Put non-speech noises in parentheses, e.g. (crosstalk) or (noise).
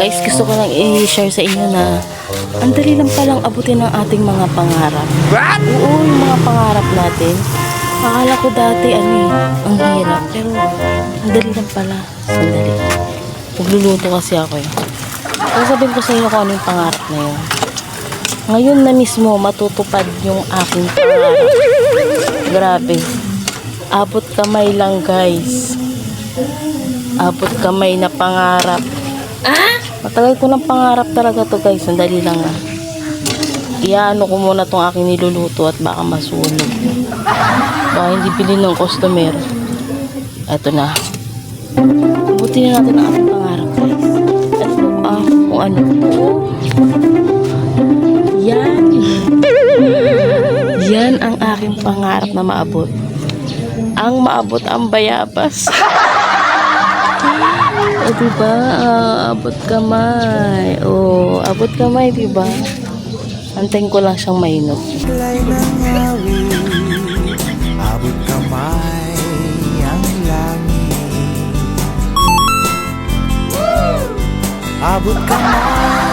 Guys, gusto ko lang i-share sa inyo na ang dali lang palang abutin ng ating mga pangarap. Oo, yung mga pangarap natin. Akala ko dati, ano eh, ang hirap. Pero, ang dali lang pala. Sandali. Magluluto kasi ako eh. Sasabihin ko sa inyo kung ano yung pangarap na yun. Ngayon na mismo, matutupad yung aking pangarap. Grabe. Abot kamay lang, guys. Abot kamay na pangarap. Matagal ko ng pangarap talaga to guys. Sandali lang ah. Iyaano ko muna tong aking niluluto at baka masunog. Baka hindi bilhin ng customer. Eto na. Buti na natin ang ating pangarap guys. Ito ah, kung ano. Yan. Yan ang aking pangarap na maabot. Ang maabot ang bayabas. (laughs) O, diba? Ah, abot kamay. O, abot kamay, diba? Antayin ko lang siyang mainot. Kulay ng awit Abot kamay Abot kamay